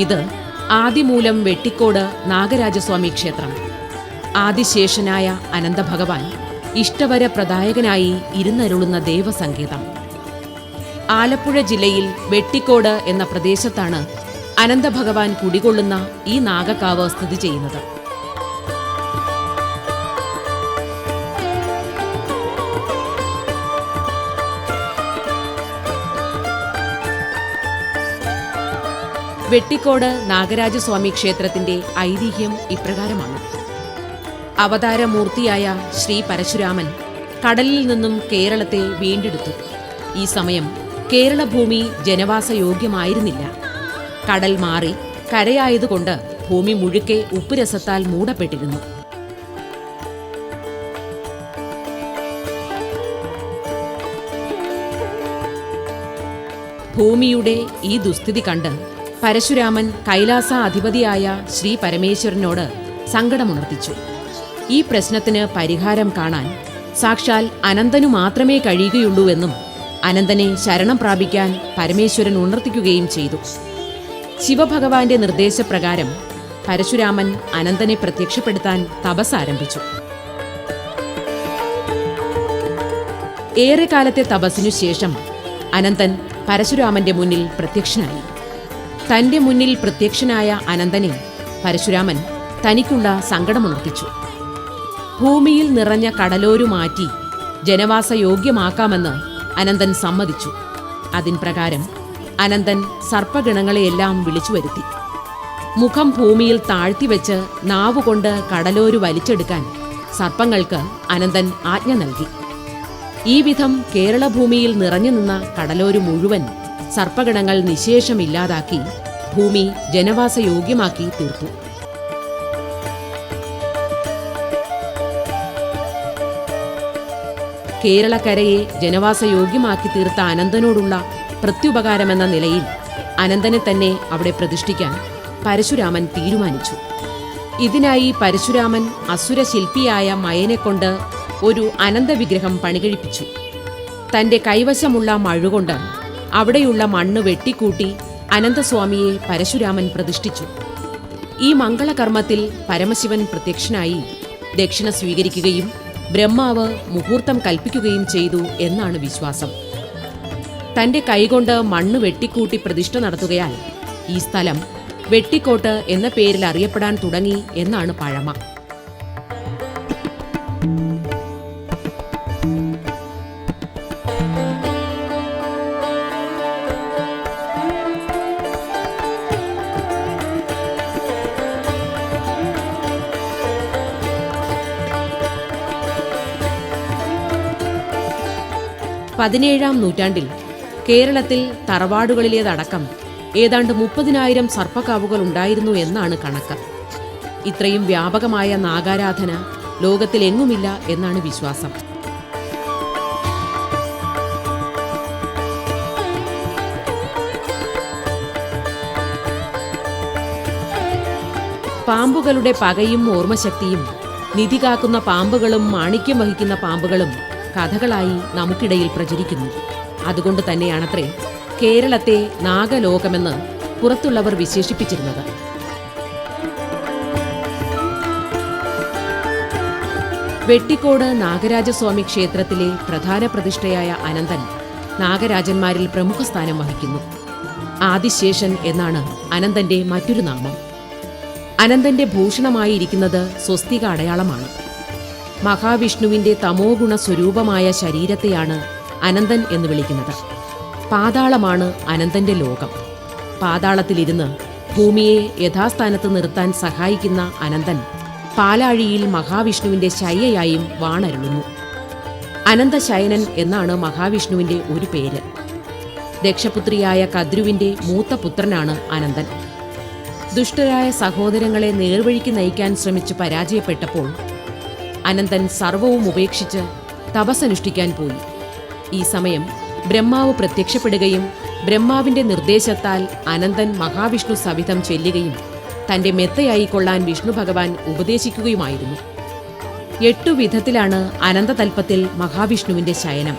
ഇത് ആദിമൂലം വെട്ടിക്കോട് നാഗരാജസ്വാമി ക്ഷേത്രം. ആദിശേഷനായ അനന്തഭഗവാൻ ഇഷ്ടവര പ്രദായകനായി ഇരുന്നരുളുന്ന ദേവസങ്കേതം. ആലപ്പുഴ ജില്ലയിൽ വെട്ടിക്കോട് എന്ന പ്രദേശത്താണ് അനന്തഭഗവാൻ കുടികൊള്ളുന്ന ഈ നാഗക്കാവ് സ്ഥിതി ചെയ്യുന്നത്. വെട്ടിക്കോട് നാഗരാജസ്വാമി ക്ഷേത്രത്തിന്റെ ഐതിഹ്യം ഇപ്രകാരമാണ്. അവതാരമൂർത്തിയായ ശ്രീ പരശുരാമൻ കടലിൽ നിന്നും കേരളത്തെ വീണ്ടെടുത്തു. ഈ സമയം കേരളഭൂമി ജനവാസയോഗ്യമായിരുന്നില്ല. കടൽ മാറി കരയായതുകൊണ്ട് ഭൂമി മുഴുക്കെ ഉപ്പുരസത്താൽ മൂടപ്പെട്ടിരുന്നു. ഭൂമിയുടെ ഈ ദുസ്ഥിതി കണ്ട് പരശുരാമൻ കൈലാസ അധിപതിയായ ശ്രീ പരമേശ്വരനോട് സങ്കടമുണർത്തിച്ചു. ഈ പ്രശ്നത്തിന് പരിഹാരം കാണാൻ സാക്ഷാൽ അനന്തനു മാത്രമേ കഴിയുകയുള്ളൂവെന്നും അനന്തനെ ശരണം പ്രാപിക്കാൻ പരമേശ്വരൻ ഉണർത്തിക്കുകയും ചെയ്തു. ശിവഭഗവാന്റെ നിർദ്ദേശപ്രകാരം പരശുരാമൻ അനന്തനെ പ്രത്യക്ഷപ്പെടുത്താൻ തപസ് ആരംഭിച്ചു. ഏറെക്കാലത്തെ തപസ്സിനു ശേഷം അനന്തൻ പരശുരാമന്റെ മുന്നിൽ പ്രത്യക്ഷനായി. തന്റെ മുന്നിൽ പ്രത്യക്ഷനായ അനന്തനെ പരശുരാമൻ തനിക്കുള്ള സങ്കടമുണർത്തിച്ചു. ഭൂമിയിൽ നിറഞ്ഞ കടലോരു മാറ്റി ജനവാസയോഗ്യമാക്കാമെന്ന് അനന്തൻ സമ്മതിച്ചു. അതിൻ പ്രകാരം അനന്തൻ സർപ്പഗണങ്ങളെയെല്ലാം വിളിച്ചു വരുത്തി. മുഖം ഭൂമിയിൽ താഴ്ത്തിവെച്ച് നാവുകൊണ്ട് കടലോരു വലിച്ചെടുക്കാൻ സർപ്പങ്ങൾക്ക് അനന്തൻ ആജ്ഞ നൽകി. ഈ വിധം കേരളഭൂമിയിൽ നിറഞ്ഞു നിന്ന കടലോരു മുഴുവൻ സർപ്പഗണങ്ങൾ നിശേഷമില്ലാതാക്കി ഭൂമി ജനവാസയോഗ്യമാക്കി തീർത്തു. കേരളക്കരയെ ജനവാസയോഗ്യമാക്കി തീർത്ത അനന്തനോടുള്ള പ്രത്യുപകാരമെന്ന നിലയിൽ അനന്തനെ തന്നെ അവിടെ പ്രതിഷ്ഠിക്കാൻ പരശുരാമൻ തീരുമാനിച്ചു. ഇതിനായി പരശുരാമൻ അസുരശില്പിയായ മയനെക്കൊണ്ട് ഒരു അനന്തവിഗ്രഹം പണികഴിപ്പിച്ചു. തന്റെ കൈവശമുള്ള മഴുകൊണ്ട് അവിടെയുള്ള മണ്ണ് വെട്ടിക്കൂട്ടി അനന്തസ്വാമിയെ പരശുരാമൻ പ്രതിഷ്ഠിച്ചു. ഈ മംഗളകർമ്മത്തിൽ പരമശിവൻ പ്രത്യക്ഷനായി ദക്ഷിണ സ്വീകരിക്കുകയും ബ്രഹ്മാവ് മുഹൂർത്തം കൽപ്പിക്കുകയും ചെയ്തു എന്നാണ് വിശ്വാസം. തന്റെ കൈകൊണ്ട് മണ്ണ് വെട്ടിക്കൂട്ടി പ്രതിഷ്ഠ നടത്തുകയാൽ ഈ സ്ഥലം വെട്ടിക്കോട്ട് എന്ന പേരിൽ അറിയപ്പെടാൻ തുടങ്ങി എന്നാണ് പഴമ. പതിനേഴാം നൂറ്റാണ്ടിൽ കേരളത്തിൽ തറവാടുകളിലേതടക്കം ഏതാണ്ട് മുപ്പതിനായിരം സർപ്പക്കാവുകൾ ഉണ്ടായിരുന്നു എന്നാണ് കണക്ക്. ഇത്രയും വ്യാപകമായ നാഗാരാധന ലോകത്തിൽ എങ്ങുമില്ല എന്നാണ് വിശ്വാസം. പാമ്പുകളുടെ പകയും ഓർമ്മശക്തിയും നിധി കാക്കുന്ന പാമ്പുകളും മാണിക്യം വഹിക്കുന്ന പാമ്പുകളും കഥകളായി നമുക്കിടയിൽ പ്രചരിക്കുന്നു. അതുകൊണ്ട് തന്നെയാണത്രേ കേരളത്തെ നാഗലോകമെന്ന് പുറത്തുള്ളവർ വിശേഷിപ്പിച്ചിരുന്നത്. വെട്ടിക്കോട് നാഗരാജസ്വാമി ക്ഷേത്രത്തിലെ പ്രധാന പ്രതിഷ്ഠയായ അനന്തൻ നാഗരാജന്മാരിൽ പ്രമുഖ സ്ഥാനം വഹിക്കുന്നു. ആദിശേഷൻ എന്നാണ് അനന്തന്റെ മറ്റൊരു നാമം. അനന്തന്റെ ഭൂഷണമായിരിക്കുന്നത് സ്വസ്തിക അടയാളമാണ്. മഹാവിഷ്ണുവിന്റെ തമോഗുണ സ്വരൂപമായ ശരീരത്തെയാണ് അനന്തൻ എന്ന് വിളിക്കുന്നത്. പാതാളമാണ് അനന്തന്റെ ലോകം. പാതാളത്തിലിരുന്ന് ഭൂമിയെ യഥാസ്ഥാനത്ത് നിർത്താൻ സഹായിക്കുന്ന അനന്തൻ പാലാഴിയിൽ മഹാവിഷ്ണുവിന്റെ ശയ്യയായും വാണരുളുന്നു. അനന്തശയനൻ എന്നാണ് മഹാവിഷ്ണുവിന്റെ ഒരു പേര്. ദക്ഷപുത്രിയായ കദ്രുവിന്റെ മൂത്ത പുത്രനാണ് അനന്തൻ. ദുഷ്ടരായ സഹോദരങ്ങളെ നേർവഴിക്ക് നയിക്കാൻ ശ്രമിച്ച് പരാജയപ്പെട്ടപ്പോൾ അനന്തൻ സർവവും ഉപേക്ഷിച്ച് തപസ്സനുഷ്ഠിക്കാൻ പോയി. ഈ സമയം ബ്രഹ്മാവ് പ്രത്യക്ഷപ്പെടുകയും ബ്രഹ്മാവിന്റെ നിർദ്ദേശത്താൽ അനന്തൻ മഹാവിഷ്ണു സവിധം ചെല്ലുകയും തന്റെ മെത്തയായിക്കൊള്ളാൻ വിഷ്ണു ഭഗവാൻ ഉപദേശിക്കുകയുമായിരുന്നു. എട്ടു വിധത്തിലാണ് അനന്തതൽപ്പത്തിൽ മഹാവിഷ്ണുവിന്റെ ശയനം.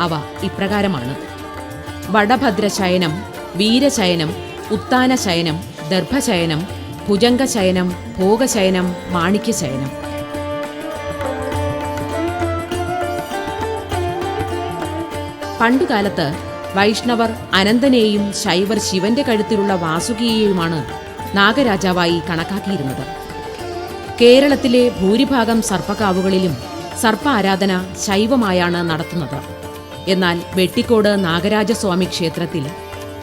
അവ ഇപ്രകാരമാണ്. വടഭദ്ര ശയനം വീരശയനം ഉത്താന ശയനം ദർഭശയനം ഭുജംഗശയനം ഭോഗശയനം മാണിക്യശയനം. പണ്ടുകാലത്ത് വൈഷ്ണവർ അനന്തനെയും ശൈവർ ശിവന്റെ കഴുത്തിലുള്ള വാസുകിയെയുമാണ് നാഗരാജാവായി കണക്കാക്കിയിരുന്നത്. കേരളത്തിലെ ഭൂരിഭാഗം സർപ്പകാവുകളിലും സർപ്പ ആരാധന ശൈവമായാണ് നടത്തുന്നത്. എന്നാൽ വെട്ടിക്കോട് നാഗരാജസ്വാമി ക്ഷേത്രത്തിൽ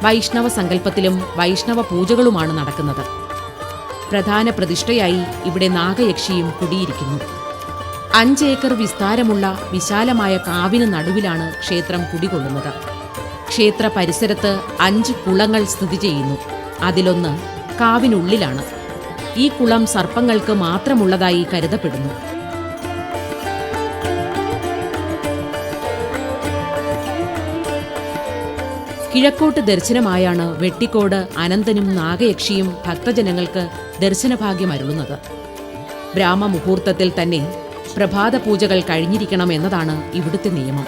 വൈഷ്ണവ സങ്കല്പത്തിലും വൈഷ്ണവ പൂജകളുമാണ് നടക്കുന്നത്. പ്രധാന പ്രതിഷ്ഠയായി ഇവിടെ നാഗയക്ഷിയും കുടിയിരിക്കുന്നു. അഞ്ചേക്കർ വിസ്താരമുള്ള വിശാലമായ കാവിന് നടുവിലാണ് ക്ഷേത്രം കുടികൊള്ളുന്നത്. ക്ഷേത്ര പരിസരത്ത് അഞ്ച് കുളങ്ങൾ സ്ഥിതി ചെയ്യുന്നു. അതിലൊന്ന് കാവിനുള്ളിലാണ്. ഈ കുളം സർപ്പങ്ങൾക്ക് മാത്രമുള്ളതായി കരുതപ്പെടുന്നു. കിഴക്കോട്ട് ദർശനമായാണ് വെട്ടിക്കോട് അനന്തനും നാഗയക്ഷിയും ഭക്തജനങ്ങൾക്ക് ദർശനഭാഗ്യം അരുളുന്നത്. ബ്രാഹ്മമുഹൂർത്തത്തിൽ തന്നെ പ്രഭാത പൂജകൾ കഴിഞ്ഞിരിക്കണം എന്നതാണ് ഇവിടുത്തെ നിയമം.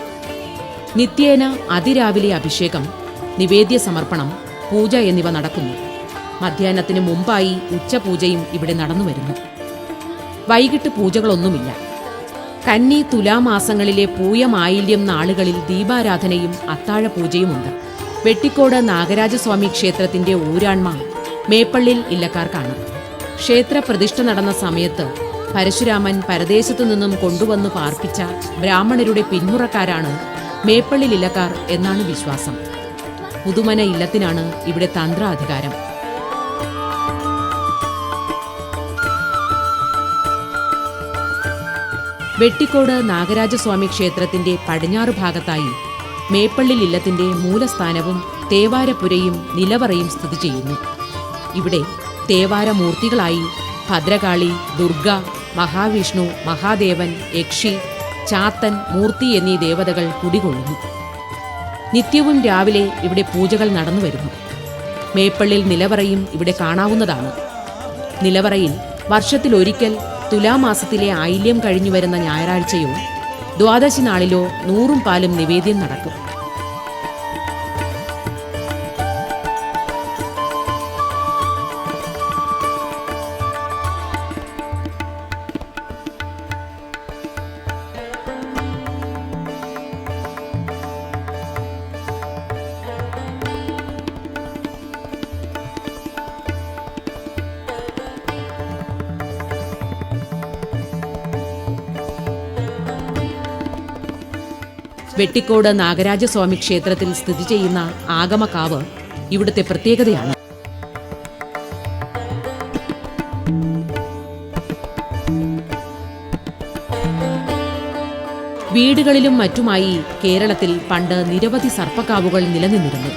നിത്യേന അതിരാവിലെ അഭിഷേകം നിവേദ്യ സമർപ്പണം പൂജ എന്നിവ നടക്കുന്നു. മധ്യാഹ്നത്തിന് മുമ്പായി ഉച്ചപൂജയും ഇവിടെ നടന്നു വരുന്നു. വൈകിട്ട് പൂജകളൊന്നുമില്ല. കന്നി തുലാമാസങ്ങളിലെ പൂയമായില്യം നാളുകളിൽ ദീപാരാധനയും അത്താഴ പൂജയുമുണ്ട് വെട്ടിക്കോട് നാഗരാജസ്വാമി ക്ഷേത്രത്തിന്റെ ഊരാൺമ മേപ്പള്ളിൽ ഇല്ലക്കാർക്കാണ്. ക്ഷേത്ര പ്രതിഷ്ഠ നടന്ന സമയത്ത് പരശുരാമൻ പരദേശത്തു നിന്നും കൊണ്ടുവന്നു പാർപ്പിച്ച ബ്രാഹ്മണരുടെ പിന്മുറക്കാരാണ് മേപ്പള്ളി ഇല്ലക്കാർ എന്നാണ് വിശ്വാസം. പുതുമന ഇല്ലത്തിനാണ് ഇവിടെ തന്ത്രാധികാരം. വെട്ടിക്കോട് നാഗരാജസ്വാമി ക്ഷേത്രത്തിന്റെ പടിഞ്ഞാറ് ഭാഗത്തായി മേപ്പള്ളി ഇല്ലത്തിന്റെ മൂലസ്ഥാനവും തേവാരപുരയും നിലവറയും സ്ഥിതി ചെയ്യുന്നു. ഇവിടെ തേവാരമൂർത്തികളായി ഭദ്രകാളി ദുർഗ മഹാവിഷ്ണു മഹാദേവൻ യക്ഷി ചാത്തൻ മൂർത്തി എന്നീ ദേവതകൾ കുടികൊള്ളുന്നു. നിത്യവും രാവിലെ ഇവിടെ പൂജകൾ നടന്നു വരുന്നു. മേപ്പള്ളിൽ നിലവറയും ഇവിടെ കാണാവുന്നതാണ്. നിലവറയിൽ വർഷത്തിലൊരിക്കൽ തുലാമാസത്തിലെ ആയില്യം കഴിഞ്ഞു വരുന്ന ഞായറാഴ്ചയോ ദ്വാദശി നാളിലോ നൂറും പാലും നിവേദ്യം നടക്കും. വെട്ടിക്കോട് നാഗരാജസ്വാമി ക്ഷേത്രത്തിൽ സ്ഥിതി ചെയ്യുന്ന ആഗമകാവ് ഇവിടുത്തെ പ്രത്യേകതയാണ്. വീടുകളിലും മറ്റുമായി കേരളത്തിൽ പണ്ട് നിരവധി സർപ്പക്കാവുകൾ നിലനിന്നിരുന്നു.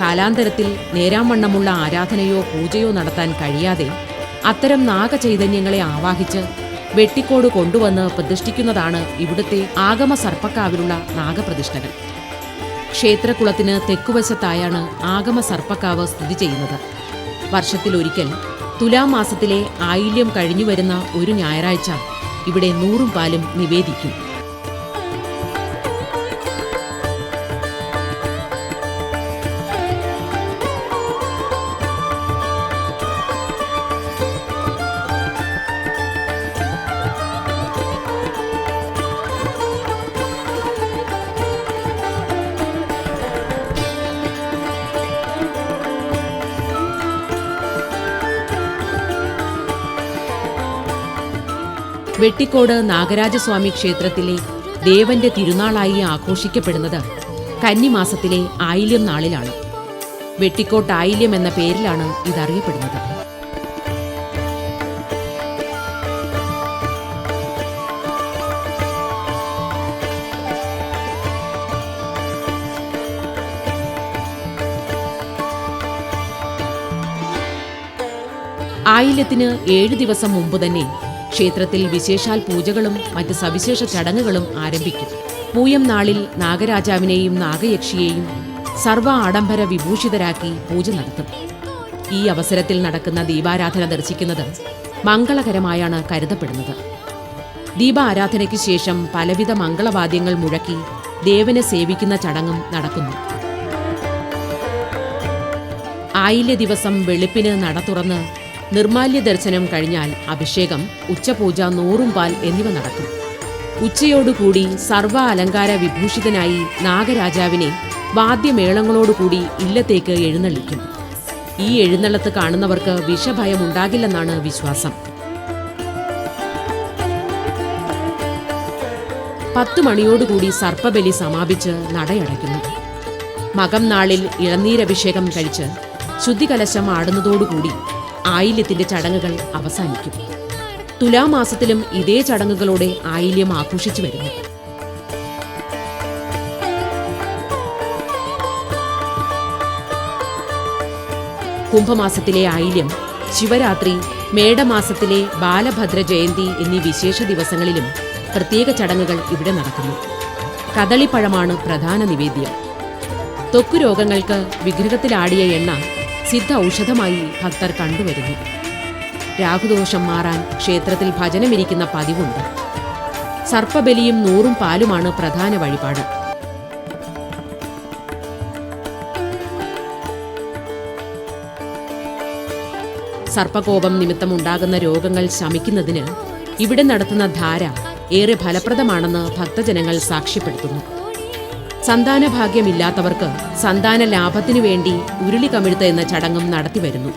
കാലാന്തരത്തിൽ നേരാംവണ്ണമുള്ള ആരാധനയോ പൂജയോ നടത്താൻ കഴിയാതെ അത്തരം നാഗചൈതന്യങ്ങളെ ആവാഹിച്ച് വെട്ടിക്കോട് കൊണ്ടുവന്ന് പ്രതിഷ്ഠിക്കുന്നതാണ് ഇവിടുത്തെ ആഗമ സർപ്പക്കാവിലുള്ള നാഗപ്രതിഷ്ഠകൾ. ക്ഷേത്രകുളത്തിന് തെക്കുവശത്തായാണ് ആഗമ സർപ്പക്കാവ് സ്ഥിതി ചെയ്യുന്നത്. വർഷത്തിലൊരിക്കൽ തുലാമാസത്തിലെ ആയില്യം കഴിഞ്ഞുവരുന്ന ഒരു ഞായറാഴ്ച ഇവിടെ നൂറും പാലും നിവേദിക്കും. വെട്ടിക്കോട് നാഗരാജസ്വാമി ക്ഷേത്രത്തിലെ ദേവന്റെ തിരുനാളായി ആഘോഷിക്കപ്പെടുന്നത് കന്നിമാസത്തിലെ ആയില്യം നാളിലാണ്. വെട്ടിക്കോട്ട് ആയില്യം എന്ന പേരിലാണ് ഇതറിയപ്പെടുന്നത്. ആയില്യത്തിന് ഏഴു ദിവസം മുമ്പ് തന്നെ ക്ഷേത്രത്തിൽ വിശേഷാൽ പൂജകളും മറ്റ് സവിശേഷ ചടങ്ങുകളും ആരംഭിക്കും. പൂയം നാളിൽ നാഗരാജാവിനെയും നാഗയക്ഷിയെയും സർവ ആഡംബര വിഭൂഷിതരാക്കി പൂജ നടത്തും. ഈ അവസരത്തിൽ നടക്കുന്ന ദീപാരാധന ദർശിക്കുന്നത് മംഗളകരമായാണ് കരുതപ്പെടുന്നത്. ദീപാരാധനയ്ക്ക് ശേഷം പലവിധ മംഗളവാദ്യങ്ങൾ മുഴക്കി ദേവനെ സേവിക്കുന്ന ചടങ്ങും നടക്കുന്നു. ആയില്യ ദിവസം വെളുപ്പിന് നട തുറന്ന് നിർമാല്യ ദർശനം കഴിഞ്ഞാൽ അഭിഷേകം ഉച്ചപൂജ നൂറും പാൽ എന്നിവ നടക്കും. ഉച്ചയോടുകൂടി സർവ അലങ്കാര വിഭൂഷിതനായി നാഗരാജാവിനെ വാദ്യമേളങ്ങളോടുകൂടി ഇല്ലത്തേക്ക് എഴുന്നള്ളിക്കും. ഈ എഴുന്നള്ളത്ത് കാണുന്നവർക്ക് വിഷഭയം ഉണ്ടാകില്ലെന്നാണ് വിശ്വാസം. പത്തു മണിയോടുകൂടി സർപ്പബലി സമാപിച്ച് നടയടയ്ക്കുന്നു. മകം നാളിൽ ഇളനീരഭിഷേകം കഴിച്ച് ശുദ്ധികലശം ആടുന്നതോടുകൂടി ആയില്യത്തിന്റെ ചടങ്ങുകൾ അവസാനിക്കും. തുലാമാസത്തിലും ഇതേ ചടങ്ങുകളോടെ ആയില്യം ആഘോഷിച്ചു വരുന്നു. കുംഭമാസത്തിലെ ആയില്യം ശിവരാത്രി മേടമാസത്തിലെ ബാലഭദ്ര ജയന്തി എന്നീ വിശേഷ ദിവസങ്ങളിലും പ്രത്യേക ചടങ്ങുകൾ ഇവിടെ നടക്കുന്നു. കദളിപ്പഴമാണ് പ്രധാന നിവേദ്യം. തൊക്കു രോഗങ്ങൾക്ക് വിഗ്രഹത്തിലാടിയ എണ്ണ സിദ്ധ ഔഷധമായി ഭക്തർ കണ്ടുവരുന്നു. രാഹുദോഷം മാറാൻ ക്ഷേത്രത്തിൽ ഭജനമിരിക്കുന്ന പതിവുണ്ട്. സർപ്പബലിയും നൂറും പാലുമാണ് പ്രധാന വഴിപാട്. സർപ്പകോപം നിമിത്തമുണ്ടാകുന്ന രോഗങ്ങൾ ശമിക്കുന്നതിന് ഇവിടെ നടത്തുന്ന ധാര ഏറെ ഫലപ്രദമാണെന്ന് ഭക്തജനങ്ങൾ സാക്ഷ്യപ്പെടുത്തുന്നു. സന്താനഭാഗ്യമില്ലാത്തവർക്ക് സന്താന ലാഭത്തിനു വേണ്ടി ഉരുളി കമിഴ്ത്ത എന്ന ചടങ്ങും നടത്തിവരുന്നു